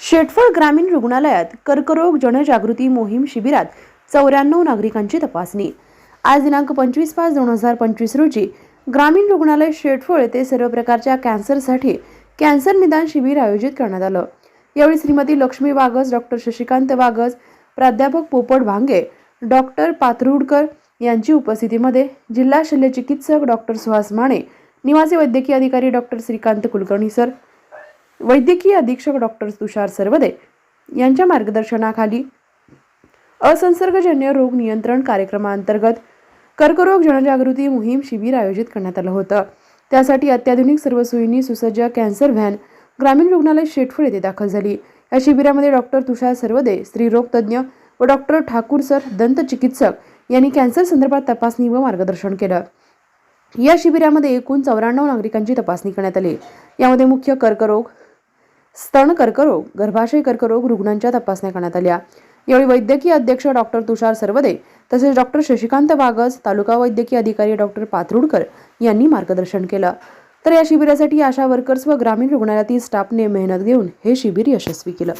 शेटफळ ग्रामीण रुग्णालयात कर्करोग जनजागृती मोहीम शिबिरात चौऱ्याण्णव नागरिकांची तपासणी. आज दिनांक पंचवीस पाच दोन हजार पंचवीस रोजी ग्रामीण रुग्णालय शेटफळ येथे सर्व प्रकारच्या कॅन्सरसाठी कॅन्सर निदान शिबिर आयोजित करण्यात आलं. यावेळी श्रीमती लक्ष्मी वागस डॉक्टर शशिकांत वागस प्राध्यापक पोपट भांगे डॉक्टर पाथरुडकर यांची उपस्थितीमध्ये जिल्हा शल्यचिकित्सक डॉक्टर सुहास माने निवासी वैद्यकीय अधिकारी डॉक्टर श्रीकांत कुलकर्णी सर वैद्यकीय अधीक्षक डॉक्टर तुषार सरवदे यांच्या मार्गदर्शनाखाली असंसर्गजन्य रोग नियंत्रण कार्यक्रमाअंतर्गत कर्करोग जनजागृती मोहीम शिबिर आयोजित करण्यात आलं होतं. त्यासाठी अत्याधुनिक सर्व सोयींनी सुसज्ज कॅन्सर व्हॅन ग्रामीण रुग्णालय शेटफळ येथे दाखल झाली. या शिबिरामध्ये डॉक्टर तुषार सर्वदे स्त्रीरोग तज्ज्ञ व डॉक्टर ठाकूर सर दंत चिकित्सक यांनी कॅन्सर संदर्भात तपासणी व मार्गदर्शन केलं. या शिबिरामध्ये एकूण चौऱ्याण्णव नागरिकांची तपासणी करण्यात आली. यामध्ये मुख्य कर्करोग स्तन कर्करोग गर्भाशय कर्करोग रुग्णांच्या तपासण्या करण्यात आल्या. यावेळी वैद्यकीय अध्यक्ष डॉक्टर तुषार सर्वदे तसेच डॉक्टर शशिकांत वागस तालुका वैद्यकीय अधिकारी डॉक्टर पाथरुडकर यांनी मार्गदर्शन केलं. तर या शिबिरासाठी आशा वर्कर्स व ग्रामीण रुग्णालयातील स्टाफने मेहनत घेऊन हे शिबिर यशस्वी केलं.